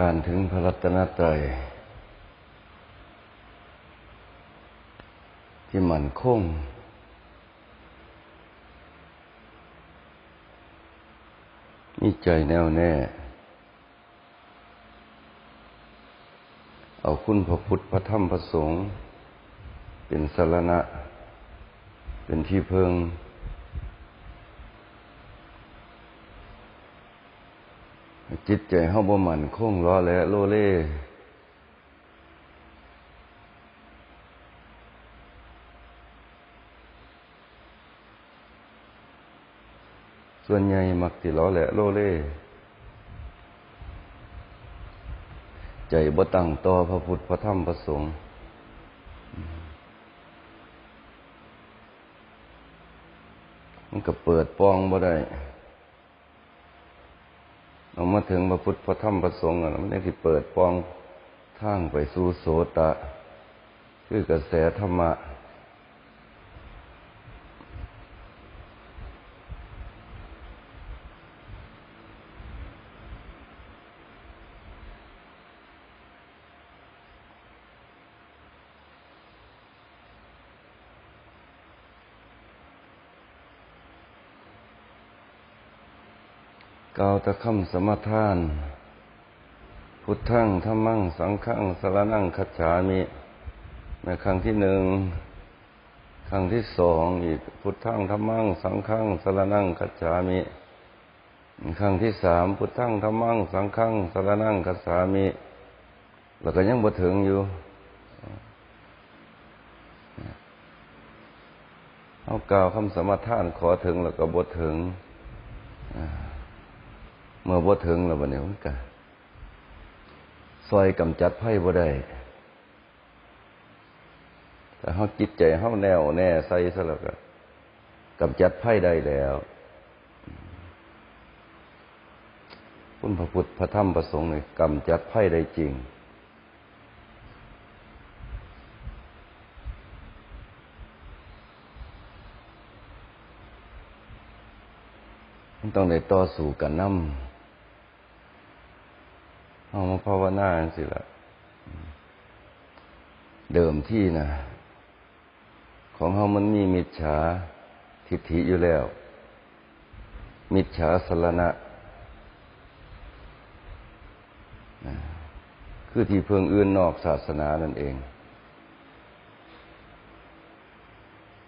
การถึงพระรัตนตรัยที่มั่นคง มีใจแน่วแน่ เอาคุณพระพุทธพระธรรมพระสงฆ์เป็นสารณะ เป็นที่เพิง จิตใจเฮาบ่มันคงล้อและโลเล่ส่วนใหญ่มักสิล้อแหละโลเล่ ใจบ่ตั้งต่อพระพุทธพระธรรมพระสงฆ์มันก็เปิดปองบ่ได้ เอามาถึงพระพุทธพระธรรมพระสงฆ์อะมันได้ที่เปิดปองทางไปสู่โสตะ คือกระแสธรรมะ ตะคำสมทาน พุทธังธรรมัง สังฆังสารนังคัจฉามิในครั้งที่หนึ่งครั้งที่สองอีกพุทธังธรรมัง สังฆังสารนังคัจฉามิครั้งที่สามพุทธังธรรมัง สังฆังสารนังคัจฉามิแล้วก็ยังบ่ถึงอยู่เอากล่าวคำสมทานขอถึงแล้วก็บ่ถึง เมื่อบ่ถึงแล้วบัดนี้มันก็ซอยกำจัดไพ่บ่ได้แต่เฮาจิตใจเฮาแน่วแน่ใส่ซะแล้วก็กำจัดไพ่ได้แล้วคุณพระพุทธพระธรรมพระสงฆ์นี่กำจัดไพ่ได้จริงมันต้องได้ต่อสู้กันนำ เอามาภาวนาสิละเดิมที่นะของเฮามันมีมิจฉาทิฏฐิอยู่แล้ว มิจฉาสรณะนะคือที่เพิงอื่นนอกศาสนานั่นเอง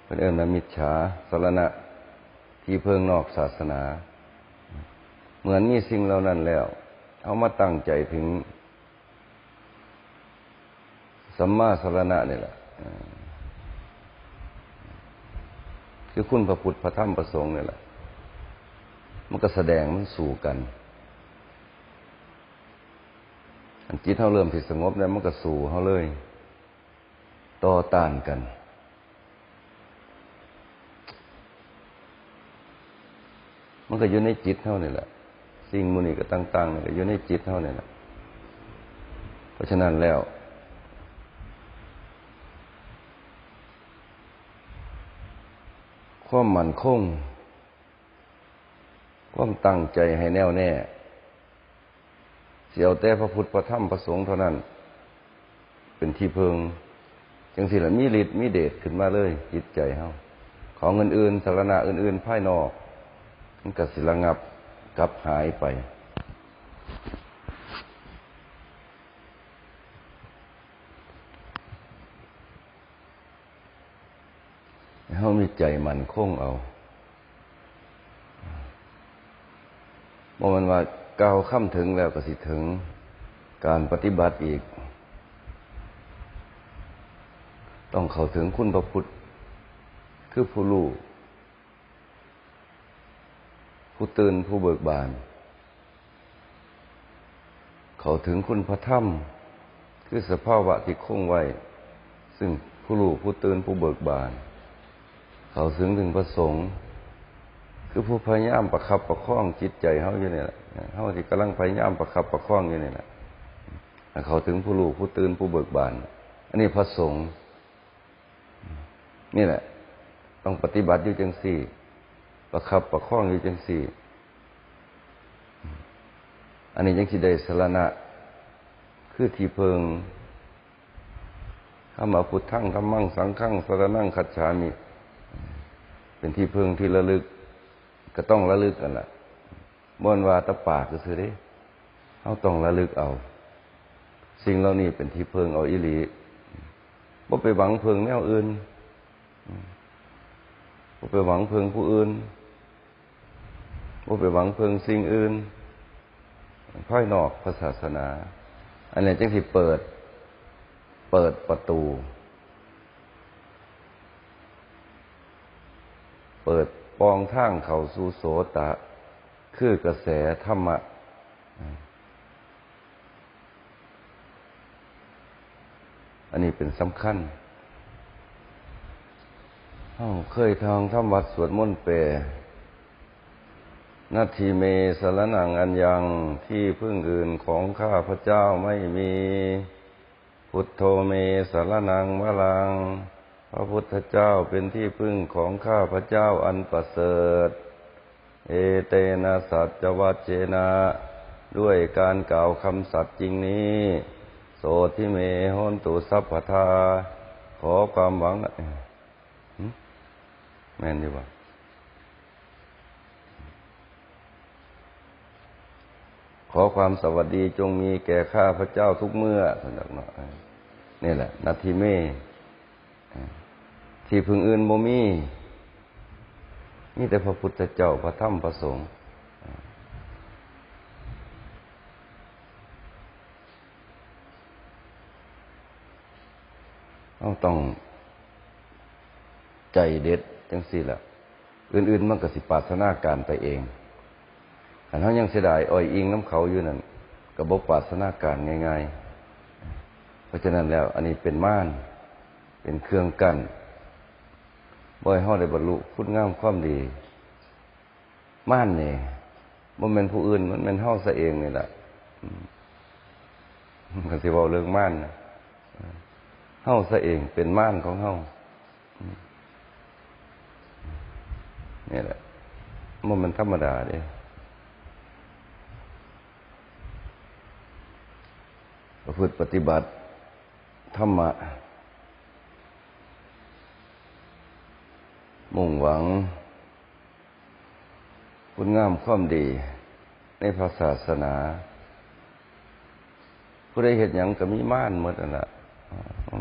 เป็นเอิญนะมิจฉาสรณะ ที่เพิงนอกศาสนา เหมือนมีสิ่งเหล่านั้นแล้ว เอามาตั้งใจถึงสัมมาสรณะนี่แหละคือคุณพระพุทธพระธรรมพระสงฆ์นี่แหละ มันก็แสดงมันสู่กันอันจิตเขาเริ่มที่สงบแล้วมันก็สู่เขาเลย ต่อต้านกัน มันก็อยู่ในจิตเท่านี่แหละ สิ่งมูนี่ก็ต่างๆนี่ก็อยู่ในจิตเท่านี่แหละเพราะฉะนั้นแล้ว ความมั่นคง ความตั้งใจให้แน่วแน่ เสียวแต่พระพุทธพระธรรมพระสงฆ์เท่านั้น เป็นที่เพิงจังสิละมีฤทธิ์มีเดชขึ้นมาเลย จิตใจเฮาของเงินอื่นสารณะอื่นๆภายนอกมันก็สิระงับ กลับหายไปเฮามีใจมันคงเอาบ่มันว่าก้าวข้ามถึงแล้วก็สิถึงการปฏิบัติอีก ต้องเข้าถึงคุณพระพุทธ คือผู้รู้ ผู้ตื่นผู้เบิกบาน เขาถึงคุณพระธรรม คือสภาวะที่คงไว้ ซึ่งผู้รู้ผู้ตื่นผู้เบิกบาน เขาถึงถึงประสงค์ คือผู้พยายามประคับประคองจิตใจเขาอยู่นี่แหละเขาที่กำลังพยายามประคับประคองอยู่นี่แหละเขาถึงผู้รู้ผู้ตื่นผู้เบิกบาน อันนี้พระสงฆ์นี่แหละ ต้องปฏิบัติอยู่จังสี่ ประคับประคองอยู่จังสี่ อันนี้ยังสิได้สารณะ คือที่เพิงถ้ามาพุทธังธรรมังสังฆังสรนั่งคัจฉามิ เป็นที่เพิงที่ระลึก ก็ต้องระลึกกันละ่ะบ่นว่าตะปากก็คือเด้เขาต้องระลึกเอา สิ่งเหล่านี้เป็นที่เพิงเอาอิลีบ่ไปหวังเพิงแนวอื่นบ่ไปหวังเพิงผู้อื่น บ่ไปหวังเพิงสิ่งอื่นภายนอกพระศาสนา อันนี้จึงที่เปิด เปิดประตู เปิดปองทางเขาสู่โสตะ คือกระแสธรรมะ อันนี้เป็นสำคัญเอ้าเคยทองทำวัดสวดมนต์เปร นาทีเมสารนังอันยังที่พึ่งอื่นของข้าพระเจ้าไม่มี พุทโธเมสารนังวลัง พระพุทธเจ้าเป็นที่พึ่งของข้าพระเจ้าอันประเสริฐ เอเตนะสัจวัจเจนะ ด้วยการกล่าวคำสัตย์จริงนี้ โสทิเมหนตุสัพพทา ขอความหวัง แม่นอยู่บ่ข อความสวัสดีจงมีแก่ข้าพระเจ้าทุกเมื่อสนักเนาะนี่แหละนาทีเมที่พึงอื่นบ่มีมีแต่พระพุทธเจ้าพระธรรมพระสงฆ์เราต้องใจเด็ดจังสี่ละอื่น ๆ มันก็สิปารถนาการไปเอง อันเขายังเสียดายอ้อยอิงน้ำเขาอยู่นั่นกระบบปรารถนาการง่าย ๆ เพราะฉะนั้นแล้ว อันนี้เป็นม่าน เป็นเครื่องกั้นบ่อยห้อได้บรรลุคุณงามความดี ม่านนี่มันเป็นผู้อื่น มันเป็นห้อซะเองนี่แหละกันสิบอกเรื่องม่านนะเฮ้าซะเองเป็นม่านของเฮ้านี่แหละมันมันธรรมดาเด้ ประพฤติปฏิบัติธรรมะ มุ่งหวัง คุณงามความดี ในพระศาสนา ผู้ใดเห็นอย่างก็มีม่านหมดนั่นแหละ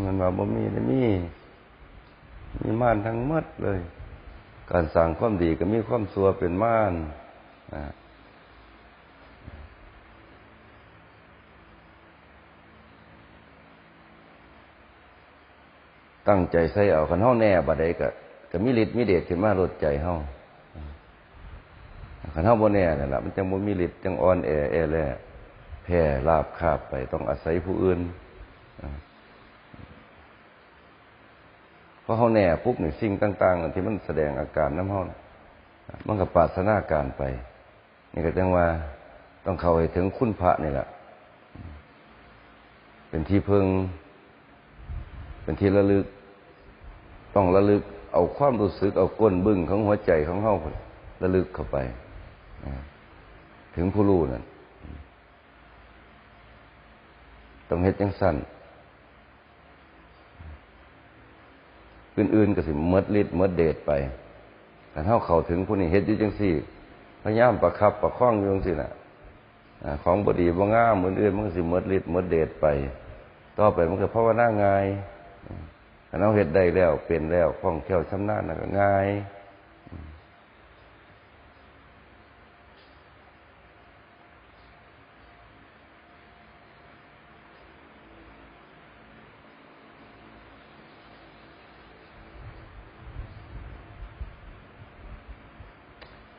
มันว่าบ่มีเลยมี มีม่านทั้งหมดเลย การสั่งความดีก็มีความสัวเป็นม่าน ตั้งใจใส่เอาคันเฮาแน่บัดใดก็ก็มีฤทธิ์มีเดชขึ้นมาลดใจเฮาคันเฮาบ่แน่นั่นล่ะมันจังบ่มีฤทธิ์จังอ่อนแอแอแลแพ้ลาบคาบไปต้องอาศัยผู้อื่นเพราะเฮาแน่ปุ๊บนี่สิ่งต่างๆที่มันแสดงอาการน้ำเฮามันก็ปรารถนาการไป นี่ก็จังว่าต้องเข้าให้ถึงคุณพระนี่แหละ เป็นที่พึ่งเป็นที่ระลึก ต้องระลึกเอาความรู้สึกเอาก้นบึ้งของหัวใจของเฮาระลึกเข้าไป ถึงผู้รู้นั่นต้องเฮ็ดจังสั้นอื่นๆก็สิมดฤทธิ์มดเดชไปแต่เท่าเขาถึงผู้นี้เฮ็ดอยู่จังสี่ พยายามประคับประคองอยู่จังสี่น่ะของบดีบ่งามอื่นๆมันก็สิมดฤทธิ์มดเดชไป ต่อไปมันก็ภาวนาง่าย เราเฮ็ดได้แล้วเป็นแล้วคล่องแคล่วชำนาญก็ง่าย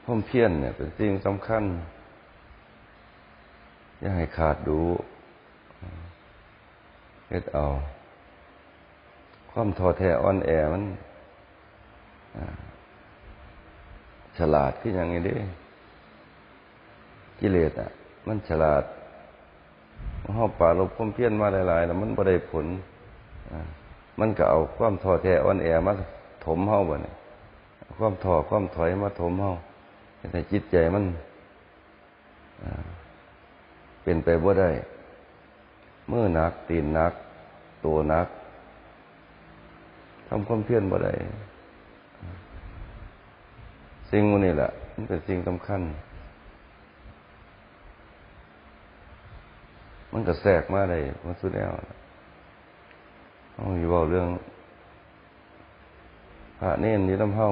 พ่มเพียนเนี่ยเป็นสิ่งสำคัญ อย่าให้ขาดดูเฮ็ดเอา ความท้อแท้อ่อนแอมันฉลาดขึ้นอย่างนี้ดิกิเลสอะ มันฉลาดห้าป่าลบความเพี้ยนมาหลายๆแล้วมันบ่ได้ผลมันก็เอาความท้อแท้อ่อนแอมาถมเฮาบ่เนี่ยความท้อความถอยมาถมเฮาแต่จิตใจมันเป็นไปบ่ได้เมื่อนักตีนนัก ตัวนัก ทำความเพียรบ่ได้สิ่งมันนี่แหละมันเป็นสิ่งสำคัญ มันก็แทรกมาได้มันสุดแล้วต้องอยู่เบาเรื่องพระเน้นอยี่น้ำเฮา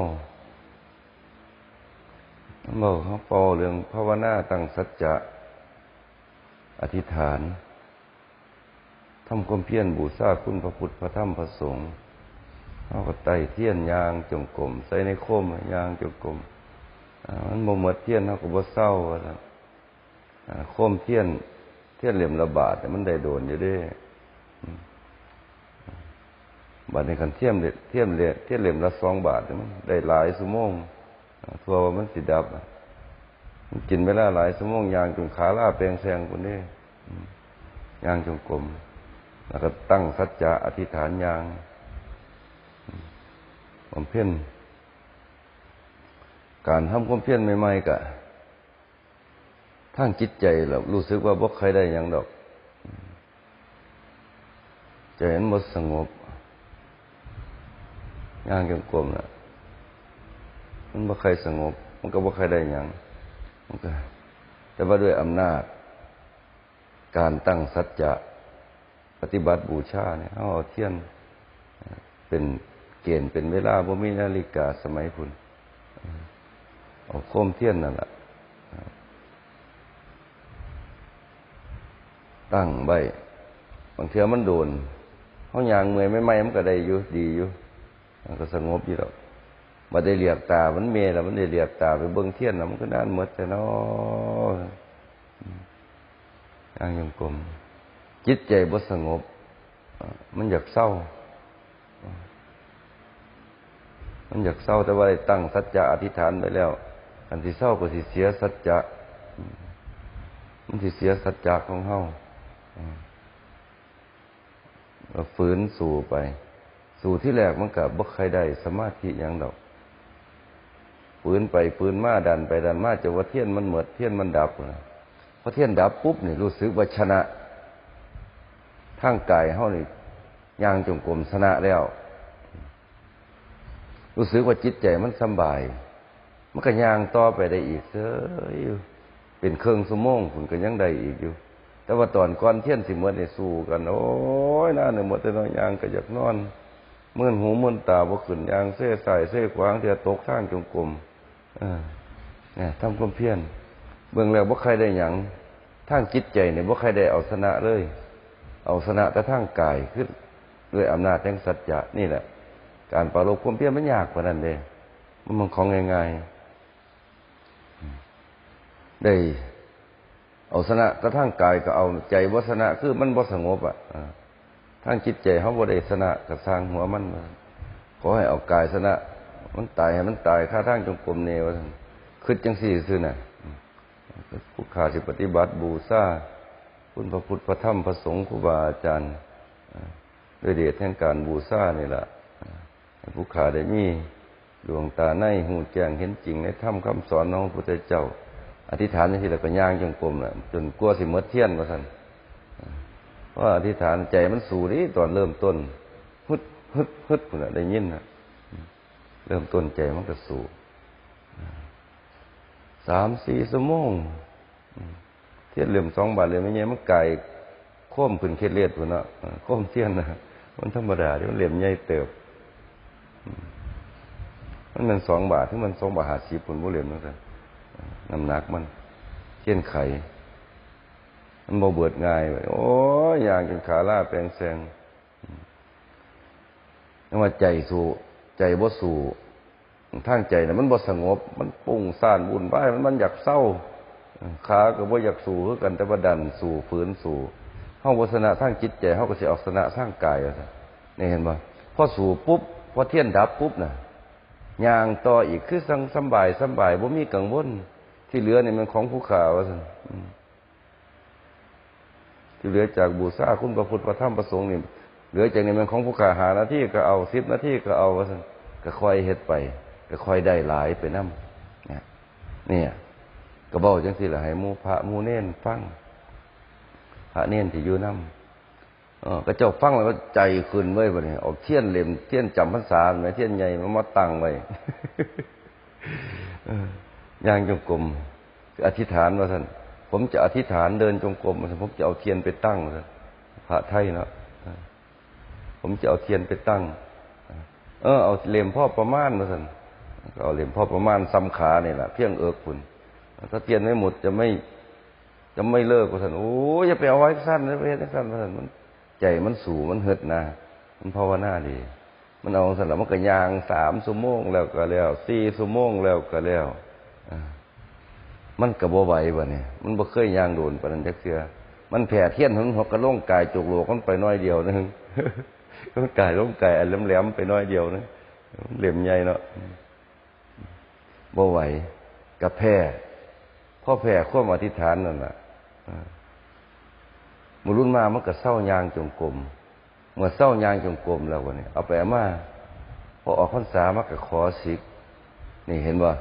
มันบอกเขาปอเรื่องภาวนาตั้งสัจจะ อธิษฐานทำความเพียรบูชาคุณพระพุทธพระธรรมพระสงฆ์ เขาก็ไต่เทียนยางจงกรมใส่ในโคมยางจงกรมมันบ่หมดเทียนเขาก็บ่เศร้าว่าซั่นอ่าโคมเทียน เทียนเหลี่ยมระบาดแต่มันได้โดนอยู่ด้อืมบาทในคันเทียมเเทียมเหลี่ยเทียนเหลี่ยมละสองบาทเนี่มันได้หลายชั่วโมงอ่าทั่วว่ามันสิดับมันกินเวลาหลายชั่วโมงยางจนขาล่าแปลงแซงคนนี้ยางจงกรมแล้วก็ตั้งสัจจะอธิษฐานยาง ผมเพียนการทำความเพียรใหม่ๆกะทางจิตใจเรารู้สึกว่าบ่เคยได้หยังดอกใจมันบ่สงบย่างจงกรมนะมันบ่เคยสงบ มันก็บ่เคยได้หยังมันก็แต่ว่าด้วยอำนาจ การตั้งสัจจะปฏิบัติบูชาเนี่ยเอาเทียนเป็น เกณฑ์เป็นเวลาบ่มีนาฬิกาสมัยพุ่นเอาโคมเทียนนั่นแหละตั้งไว้บางเทื่อมันโดนเขายางเมื่อยไม่ไหมมันก็ได้อยู่ดีอยู่มันก็สงบอยู่แล้วมาได้เหลียกตา มันเมแล้วมันได้เหลียกตาไปเบิ้งเทียนแล้วมันก็น่านหมดแต่นอย่างยงกลมจิตใจบ่สงบ มันอยากเศร้า มันอยากเศร้าแต่ว่าได้ตั้งสัจจะอธิษฐานไปแล้วอันที่เศร้าก็สิเสียสัจจะมันสิเสียสัจจะของเฮาเราฝืนสู่ไป สู่ที่แรกมันกับบ่ใครได้สมาธิอย่างดอกฝืนไปฝืนมาดันไปดันมาจะว่าเทียนมันเหมดเทียนมันดับนะพอเทียนดับปุ๊บนี่รู้สึกว่าชนะทั้งกายเฮานี่ยางจงกรมชนะแล้ว รู้สึกว่าจิตใจมันสบาย มันก็ย่างต่อไปได้อีกเซ้ยอยู่เป็นเครื่องสมองผุนก็ยังได้อีกอยู่ แต่ว่าตอนก่อนเที่ยนสิเมื่อในสู้กัน โอ้ยน่าหนึ่งหมดแต่นอยยางก็อยากนอนเมื่อนหูเมื่อนตาบ่ขึ้นยางเส้ใส่เส้ขวางเทียตกทางจงกรมเออเนี่ยทำความเพียรเบื้องแล้วบ่ใครได้หยังทางจิตใจเนี่ยบ่ใครได้เอาชนะเลย เอาชนะแต่ทางกายขึ้นด้วยอำนาจแห่งสัจจะนี่แหละ การปราลบความเพียรมันยากกว่านั้นเด้มันมันของง่ายๆ ได้เอาชนะกระทั่งกายก็เอาใจวัสนะคือมันบ่สงบอะทั้งจิตใจเขาบ่ได้ชนะกระสร้างหัวมันขอให้เอากายชนะ มันตายให้มันตายค่าทางจงกรมเนวท่านคืดจังสี่ซื่อน่ะผู้ขาสิปฏิบัติบูชาคุณพระพุทธพระธรรมพระสงฆ์ครูบาอาจารย์ด้วยเดชแห่งการบูชานี่แหละ ผู้ขาได้มีดวงตาในหูแจ้งเห็นจริงในธรรมคำสอนน้องพระพุทธเจ้า อธิษฐานที่เราก็ย่างจงกรมแหละจนกลัวสิมดเทียนมาสันเพราะอธิษฐานใจมันสูนี่ตอนเริ่มต้นฮึดฮึดฮึดคุณได้ยินนะเริ่มต้นใจมันก็สูสามสี่สมงเทียนเหลี่ยมสองบาทเลยไม่เงี้ยมันไก่โค้มขึ้นเคล็ดเลียดพุ่นเนาะโค้มเทียนนะมันธรรมดาที่มันเหลี่ยมใหญ่เติบ มันเป็นสองบาทที่มันสองบาทหาสิบผลบุเหลี่ยมนั่นแหละน้ำหนักมันเช่นไข่ มันบ่เบิดง่ายไปโอ้ยอย่างจนขาล่าแปลงแซงนั่นว่าใจสู่ใจบ่สู่ทางใจนะมันบ่สงบ มันปุ้งซ่านวุ่นวายมันมันอยากเศร้าขาก็บ่อยากสู่คือกันแต่ว่าดันสู่ฝืนสู่เฮาวัสนะทางจิตใจเฮาก็สิเอาสนะทางกายว่านี่เห็นบ่พอสู่ปุ๊บ พอเทียนดับปุ๊บน่ะย่างต่ออีกคือสังสบายสบายบ่มีกังวลที่เหลือนี่มันของผู้ข่าวว่าซั่นที่เหลือจากบูชาคุณพระพุทธพระธรรมพระสงฆ์นี่เหลือจากนี้มันของผู้ข่าหาหน้าที่ก็เอาสิบนาที่ก็เอาก็คอยเฮ็ดไป ก็คอยได้หลายไปนำเนี่ยเนี่ยก็บอกจังซี่ล่ะให้มูพระมูเน้นฟังพระเน้นที่อยู่นเออก็เจ้าฟังแล้วก็ใจขึ้นไว้บ่เนี่ยออกเทียนเหล่มเทียนจำพรรษาไหมเทียนใหญ่มามาตั้งไว้เออย่างจงกรมอธิษฐานว่าท่านผมจะอธิษฐานเดินจงกรมว่าซั่นผมจะเอาเทียนไปตั้งว่าซั่นพระไทยเนาะผมจะเอาเทียนไปตั้ง เออ เอาเหลี่ยมพ่อประมาณมาสันก็เอาเหลี่ยมพ่อประมาณซ้ำขาเนี่ยแหละเพียงเอิกคุณถ้าเทียนไม่หมดจะไม่ จะไม่เลิกว่าสันโอ้ยอย่าไปเอาไว้สั้นนะไปเฮ็ดสั้นว่าสันมัน ใจมันสูมันเหิดนะมันภาวนาดี มันเอาสล้วมันก็ยางสามชั่วโมงแล้วก็แล้วสี่ชั่วโมงแล้วก็แล้วมันกระบไหวบ่เนี่ยมันบ่เคยยางโดนปนันจักเทื่อมันแผ่เทียนหนหกกระโล่งกายจุกโลกมันไปน้อยเดียวนึงมันกายล่งกายแหลมๆไปน้อยเดียวนึงเหลี่ยมใหญ่เนาะบ่ไหวกับแพ้พ่อแพ้ความอธิษฐานนั่นน่ะ มือรุ่นมามันก็เศร้ายางจงกรมเมื่อเศร้ายางจงกรมแล้ววันนี้เอาไปเอามาพอออกพรรษามันก็ขอสิกนี่เห็นว่า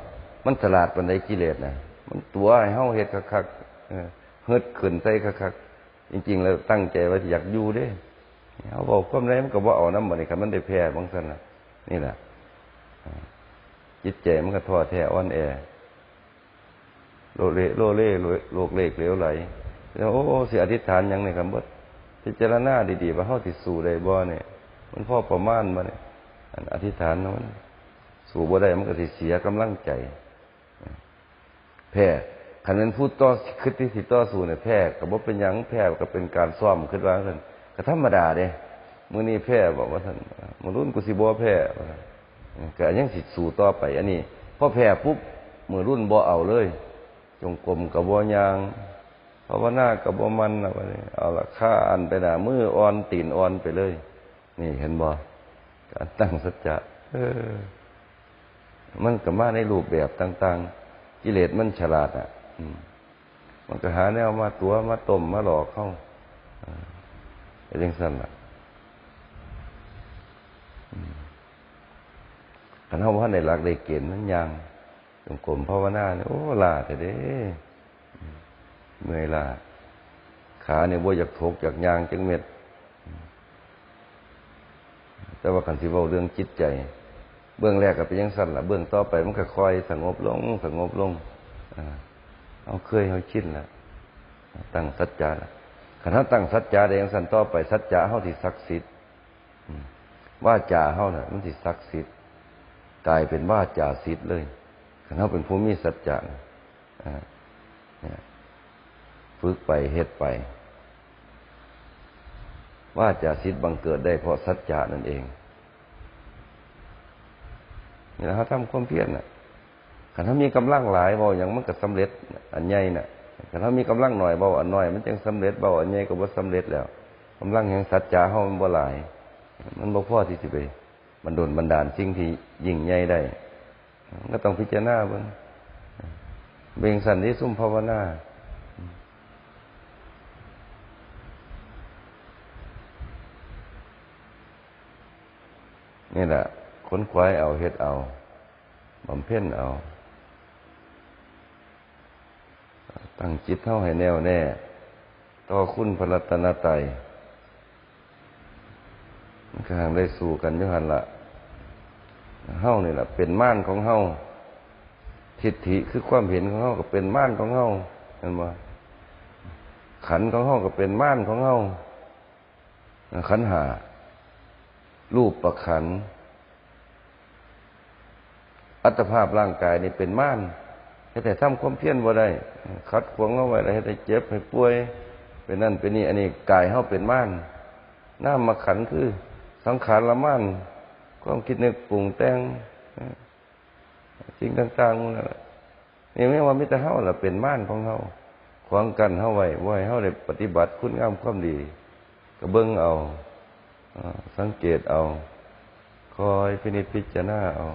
มันตลาดปันไดกิเลสนะมันตัวให้เฮาเฮ็ดคักๆเออเฮ็ดขึ้นใส่คักๆจริง ๆ แล้วตั้งใจว่าอยากอยู่เด้เฮาบอกความไรมันก็บ่เอานำบัดนี้คันมันได้แพ้บางซั่นน่ะนี่แหละจิตใจมันก็ท้อแท้อ่อนแอโลเลโลเล่โลกเลกเหลวไหล แล้วโอ้สิอธิษฐานยังนี่ครับเบิดพิจารณาดีๆว่าเฮาสิสู้ได้บ่เนี่ย มันพ่อประมาณบ่เนี่ยอธิษฐานเนาะมันสู้บ่ได้มันก็สิเสียกำลังใจ แพ้คันเป็นผู้ต่อคิดที่สิต่อสู้เนี่ยแพ้ก็บ่เป็นยังแพ้ก็เป็นการซ้อมคิดว่าซั่นก็ธรรมดาเด้มือนี้แพ้บอกว่าท่านมือรุ่นกูสิบ่แพ้ว่าซั่นก็ยังสิสู้ต่อไป อันนี้พอแพ้ปุ๊บมือรุ่นบ่เอาเลย จงกรมก็บ่ยาง ภาวนาก็บ่มันน่ะว่านี่เอาละค่าอันไปน่ะมืออ่อนตีนอ่อนไปเลย นี่เห็นบ่การตั้งสัจจะเออ มันก็มาในรูปแบบต่าง ๆ กิเลสมันฉลาดอะอืมมันก็หาแนวมาตัวมาต้มมาหลอกเข้าอ่าเป็นยังสั้นล่ะอืมคันเฮาว่าในหลักได้เกณฑ์มันยังจงกรมภาวนาเนี่ยโอ้ลาแต่เด้อืม เมื่อยลาขาเนี่ยบ่อยากถกอยากยางจังเม็ด แต่ว่าคันสิเว้าเรื่องจิตใจ เบื้องแรกก็เป็นยังสั้นละเบื้องต่อไปมันก็ค่อยสงบลงสงบลงอเอาเคยเอาชินละตั้งสัจจะละขันเขาตั้งสัจจะได้ยังสั้นต่อไปสัจจะเฮาที่ศักดิ์สิทธิ์ว่าจ่าเฮาน่ะ มันที่ศักดิ์สิทธิ์กลายเป็นว่าจ่าสิทธิ์เลยขันเขาเป็นผู้มีสัจจะอ่าเนี่ย ฝึกไปเฮ็ดไป ว่าจาสิทธิ์บังเกิดได้เพราะสัจจะนั่นเองนี่แหละเขาทำความเพียรน่ะขันเขามีกำลังหลายเบาอย่างมันก็สำเร็จ อันใหญ่น่ะขันเขามีกำลังหน่อยเบาอันน้อย มันจึงสำเร็จเบาอันใหญ่ก็บ่สำเร็จแล้วกำลังแห่งสัจจะเฮามันบ่หลาย มันบ่พอที่สิไปมันโดนบันดาลสิ่งที่ยิ่งใหญ่ได้ก็ต้องพิจารณาเบิ่งเบ่งสันที่ซุ่มภาวนา นี่แหละค้นคว้ายเอาเฮ็ดเอาบำเพ็ญเอา ตั้งจิตเท่าให้แน่วแน่ ต่อคุณพระรัตนตรัยก็ห่างได้สู่กันยุหันละเฮ้านี่แหละเป็นม่านของเฮ้าทิฏฐิคือความเห็นของเฮ้าก็เป็นม่านของเฮ้าเห็นบ่ขันของเฮ้าก็เป็นม่านของเฮ้าขันหา รูปประขัน อัตภาพร่างกายนี่เป็นม่านให้แต่ทำความเพียรบ่ได้ คัดขวงเอาไว้แล้วให้แต่เจ็บให้ป่วย เป็นนั่นเป็นนี่อันนี้กายเฮาเป็นม่านน้ามาขันคือ สังขารละม่านความคิดนึกปรุงแต่งสิ่งต่างๆนั่นแหละนี่ไม่ว่ามิตรเฮาล่ะเป็นม่านของเฮาขวางกันเฮาไว้บ่ให้เฮาได้ปฏิบัติคุณงามความดีก็เบิ่งเอา สังเกตเอา คอยพินิจพิจารณาเอา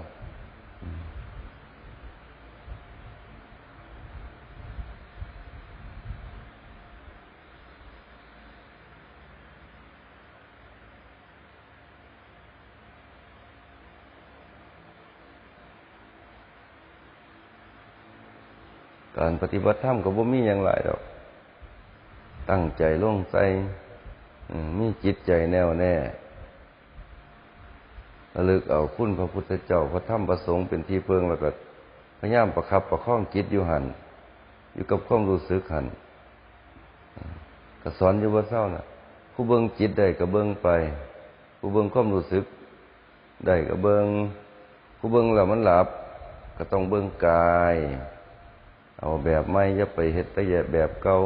การปฏิบัติธรรมก็บ่มีอย่างไรดอก ตั้งใจลงใจ มีจิตใจแน่วแน่ระลึกเอาคุณพระพุทธเจ้าพระธรรมพระสงฆ์เป็นที่เพิงแล้วก็พยายามประคับประคองจิตอยู่หันอยู่กับความรู้สึกหันก็สอนอยู่ว่าเศร้าน่ะผู้เบิ่งจิตได้ก็เบิ่งไปผู้เบิ่งความรู้สึกได้ก็เบิ่งผู้เบิ่งแล้วมันหลับ ก็ต้องเบิ่งกาย เอาแบบไม่อย่าไปเฮ็ดไปแยแบบเก่า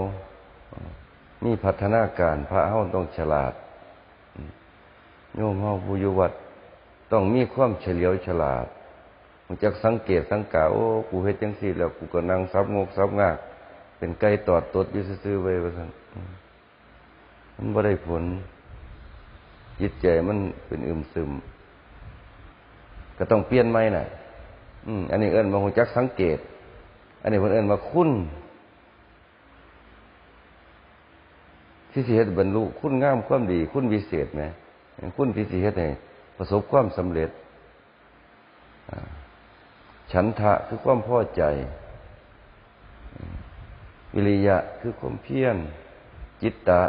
มีพัฒนาการ พระเฮาต้องฉลาด โยมเฮาผู้อยู่วัดต้องมีความเฉลียวฉลาดมันจักสังเกตสังกาโอ้กูเฮ็ดจังซี่ แล้วกูก็นั่งซับงกซับงาก เป็นไก่ตอดตดอยู่ซื่อๆไว้ว่าซั่นมันบ่ได้ผล จิตใจมันเป็นอึมซึม ก็ต้องเปลี่ยนใหม่น่ะ อืมอันนี้เอิ้นว่าฮู้จักสังเกต อันนี้เพิ่นเอิ้นว่าคุณ ที่สิเฮ็ดบรรลุ คุณงามความดี คุณวิเศษไหมคุณที่สิเฮ็ดให้ประสบความสำเร็จฉันทะคือความพอใจ วิริยะคือความเพียรจิตตะ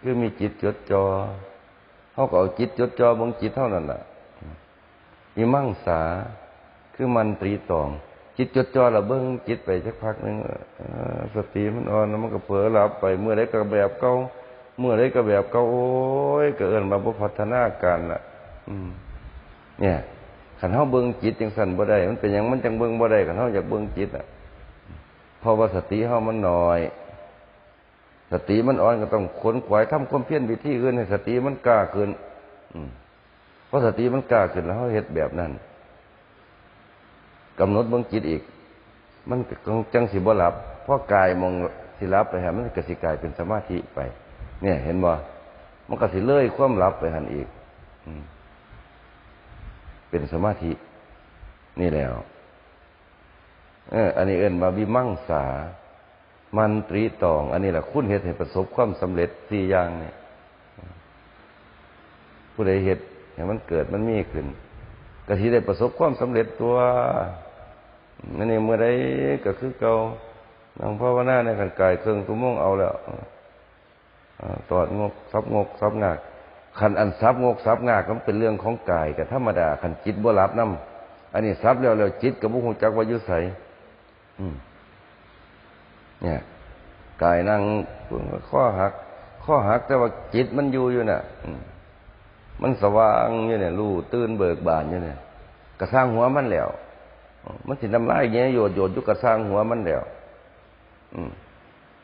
คือมีจิตจดจอ่อเขาก็เอาจิตจดจ่อบงจิตเท่านั้นแหละมีมั่งสาคือมันตรีตอง จิตจดจ่อเระเบิ้งจิตไปสักพักหนึ่งสติมันอ่อนแล้วมันก็เผลอหลับไป เมื่อไรก็แบบเก่าเมื่อไรก็แบบเก่าโอ้ยก็เอินมาบุพัฒนาการละอืม เนี่ยขันเท้าเบิ้งจิตจังสันบ่ได้ มันเป็นอย่างมันจังเบิ้งบ่ได้ขันเท้าอยากเบิ้งจิตอะเพราะว่าสติเท้ามันน้อย สติมันอ่อนก็ต้องขนขวายทำความเพียรวิธีอื่นให้สติมันกล้าขึ้นอืมเพราะสติมันกล้าขึ้นแล้วเขาเฮ็ดแบบนั้น กำหนดเบื้องจิตอีก มันจังสิบ่หลับเพราะกายมองสิหลับไปฮะมันก็สิกายเป็นสมาธิไป เนี่ย เห็นบ่มันก็สิเลื่อยความหลับไปหันอีกเป็นสมาธิ นี่แล้ว เออ อันนี้เอิ้นมาวิมั่งสา มันตรีตอง อันนี้แหละคุณเหตุให้ประสบความสำเร็จสี่อย่างเนี่ย ผู้ใดเหตุให้มันเกิดมันมีขึ้นก็ที่ได้ประสบความสำเร็จตัว นั่นเองเมื่อใดก็คือเก่านังภาวนาในกันกายเครื่องตุ้มงเอาแล้วตอดงกซับงกซับงากขันอันซับงกซับงากมันเป็นเรื่องของกายกับธรรมดาขันจิตบ่รับน้ำอันนี้ซับแล้วแล้วจิตกับบุคคลจักวายุใสเนี่ยกายนั่งข้อหัก ข้อหักแต่ว่าจิตมันอยู่อยู่น่ะมันสว่างอยู่เนี่ยรู้ตื่นเบิกบานอยู่เนี่ยกระสร้างหัวมันแล้ว มันสิทำลายเงี้ยโยดโยดยุกกระสร้างหัวมันแล้ว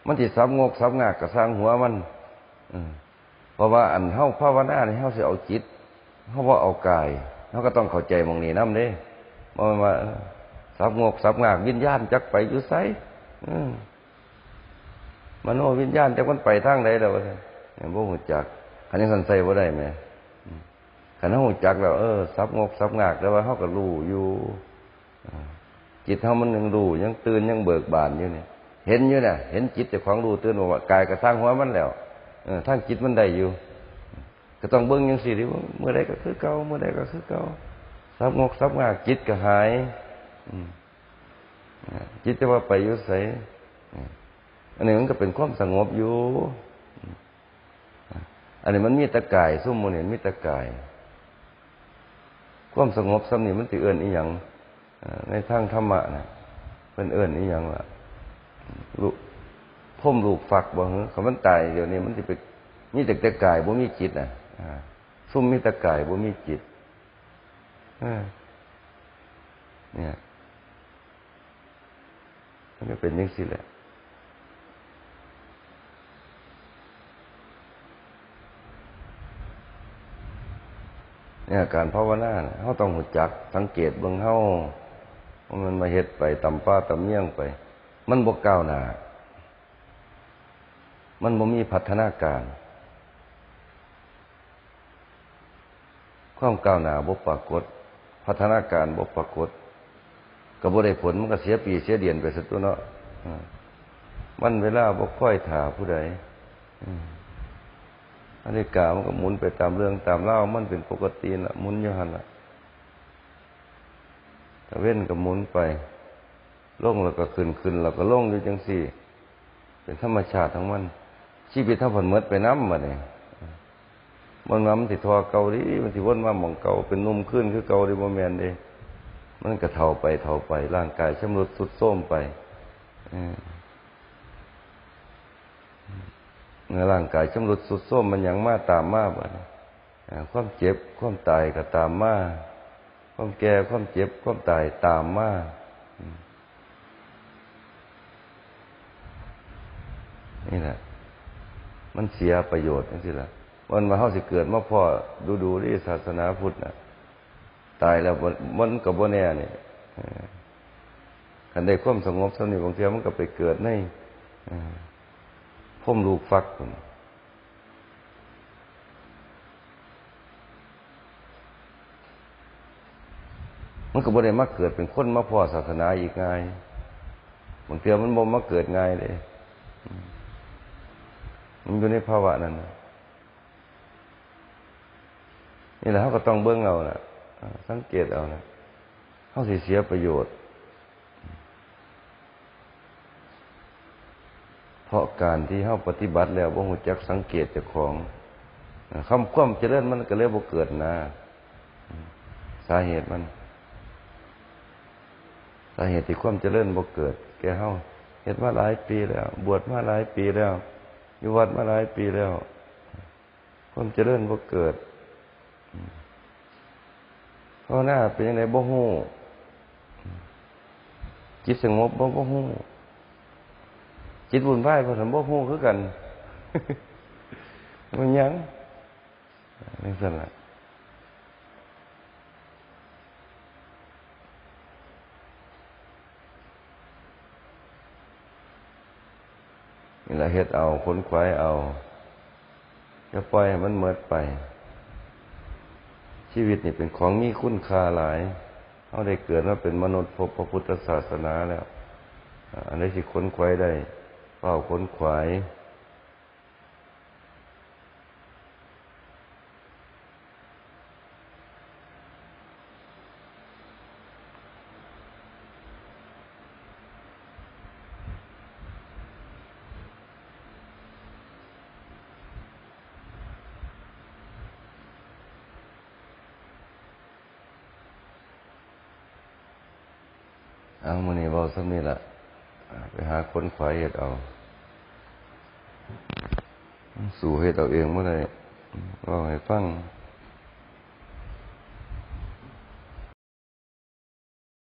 มันสิซับงกซับงากกระสร้างหัวมันเพราะว่าอันเฮาภาวนาเนี่ยเฮาสิเอาจิตเฮาว่าเอากายเฮาก็ต้องเข้าใจมองนี้น้ำเด้มันว่าซับงกซับงากวิญญาณจักไปอยู่ไสมโนวิญญาณจักมันไปทางใดแล้วว่าซั่นบ่ฮู้จักคันนี้สันใส่บ่ได้แม่ขันเขาจักแล้วเออซับงกซับงากแต่ว่าเขาก็รู้อยู่ จิตเขามันยังรู้ยังตื่นยังเบิกบานอยู่เนี่ยเห็นอยู่เนี่ยเห็นจิตแต่ของรู้ตื่นว่ากายกระสร้างหัวมันแล้วทั้งจิตมันได้อยู่ ก็ต้องเบิ้งยังสิที่เมื่อใดก็คือเก่าเมื่อใดก็คือเก่าซับงกซับงากจิตก็หายจิตจะว่าไปอยู่ใสอันนี้มันก็เป็นความสงบอยู่ อันนี้มันมีตะกายซุ่มมันเห็นมีตะกาย ความสงบสำนีมันติเอื่นอีหยัง ในทางธรรมะนะเป็นเอื่นอีหยังล่ะลูกพ่มลูกฝักบ่เหรอคำมันตายเดี๋ยวนี้มันจะไปมีแต่ตะกายบ่มีจิตนะซุ่มมีตะกายบ่มีจิตเนี่ยมันก็เป็นย่างนี้แหละเนี่ยการภาวนาเขาต้องหูจักสังเกตเบื้องเฮาว่า มันมาเฮ็ดไปตำป้าตำเมี่ยงไป มันบกก้าวหน้ามันบ่มีพัฒนาการ ความก้าวหน้าบ่ปรากฏ พัฒนาการบ่ปรากฏก็บ่ได้ผลมันก็เสียปีเสียเดือนไปสักตัวเนาะมันเวลาบ่ค่อยถ่าผู้ใดอันาฬิกามันก็หมุนไปตามเรื่องตามเล่ามันเป็นปกติละหมุนอยู่หันละ แต่เว้นก็หมุนไปล่งแล้วก็ขึ้นขึ้นแล้วก็ล่งอยู่จังสี่ เป็นธรรมชาติทั้งมันชีวิตเท่าผลเมดไปน้ำมาเนี่ยมันว่ามันสิทอเกาดิมันสิวนมาหมองเก่าเป็นนุ่มขึ้นคือเกาดิโมเมนเดมันก็เท่าไปเท่าไป ร่างกายชำรุดสุดโทมไปเมื่อร่างกายชำรุดสุดโทมมันยังมาตามมาบ่ความเจ็บความตายก็ตามมา ความแก่ความเจ็บความตายตามมาอนี่แหละ มันเสียประโยชน์จังซี่ล่ะวันมาเฮาสิเกิดมาพ่อดูดูที่ศาสนาพุทธน่ะตายแล้วมันก็บ่แน่นี่เออคันได้ความสงบสำนี้บางเทีมันก็ไปเกิดในเอ่มลูกฟักพุ่น มันก็บ่ได้มาเกิดเป็นคนมาพ่อศาสนาอีกง่ายบางเทีมันบ่มาเกิดง่ายเลย มันอยู่ในภาวะนั้นนี่แหละเขาก็ต้องเบื้องเอานะอ่าสังเกตเอานะเขาสิเสียประโยชน์ เพราะการที่เขาปฏิบัติแล้วบ่หูจักสังเกตจ้าของอ่าคำความเจริญมันก็เลยบ่เกิดนะ สาเหตุมัน สาเหตุที่ความเจริญบ่เกิด แกเฮาเฮ็ดมาหลายปีแล้ว บวชมาหลายปีแล้วอยู่วัดมาหลายปีแล้ว ความเจริญบ่เกิดเพราะหน้าเป็นยังไงบ่ฮู้จิตสงบบ่บ่ฮู้จิตวุ่นวายบ่ทันบ่ฮู้คือกันมันยังนี่ซั่นล่ะ ละเฮ็ดเอาค้นควายเอาจะปล่อยให้มันเมิดไป ชีวิตนี่เป็นของมีคุณค่าหลายเขาได้เกิดมาเป็นมนุษย์พบพระพุทธศาสนาแล้ว อันนี้สิค้นควายได้เฝ้าค้นควาย